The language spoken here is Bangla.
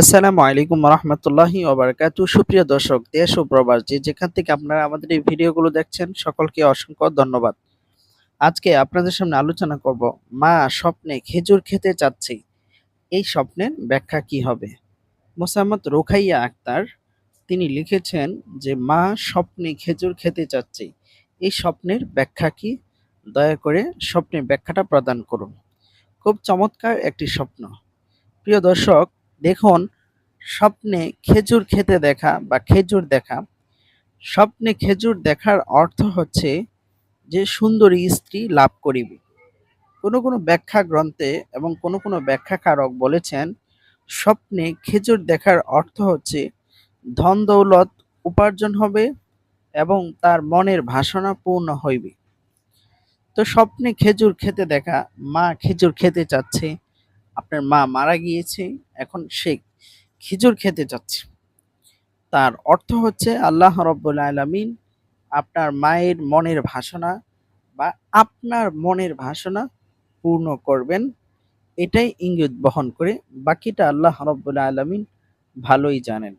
আসসালামু আলাইকুম রহমতুল্লাহি ওবারাকাতু সুপ্রিয় দর্শক, দেশ ও প্রবাস, যে যেখান থেকে আপনারা আমাদের এই ভিডিওগুলো দেখছেন, সকলকে অসংখ্য ধন্যবাদ। আজকে আপনাদের সামনে আলোচনা করব, মা স্বপ্নে খেজুর খেতে চাচ্ছি। এই স্বপ্নের ব্যাখ্যা কি হবে? মোসাম্মদ রোখাইয়া আক্তার, তিনি লিখেছেন যে, মা স্বপ্নে খেজুর খেতে চাচ্ছি। এই স্বপ্নের ব্যাখ্যা কি? দয়া করে স্বপ্নের ব্যাখ্যাটা প্রদান করুন। খুব চমৎকার একটি স্বপ্ন। প্রিয় দর্শক দেখুন, স্বপ্নে খেজুর খেতে দেখা বা খেজুর দেখা। স্বপ্নে খেজুর দেখার অর্থ হচ্ছে যে সুন্দরী স্ত্রী লাভ করিবে। কোনো কোনো ব্যাখ্যা গ্রন্থে এবং কোনো কোনো ব্যাখ্যাকারক বলেছেন, স্বপ্নে খেজুর দেখার অর্থ হচ্ছে ধন দৌলত উপার্জন হবে এবং তার মনের ভাসনা পূর্ণ হইবে। তো স্বপ্নে খেজুর খেতে দেখা, মা খেজুর খেতে চাচ্ছে আপনার মা মারা গিয়েছে, এখন সে খিজুর খেতে যাচ্ছে। তার অর্থ হচ্ছে আল্লাহ রব্বুল আলমিন আপনার মায়ের মনের ভাষণা বা আপনার মনের ভাষণা পূর্ণ করবেন। এটাই ইঙ্গিত বহন করে বাকিটা আল্লাহ রব্বুল আলমিন ভালোই জানেন।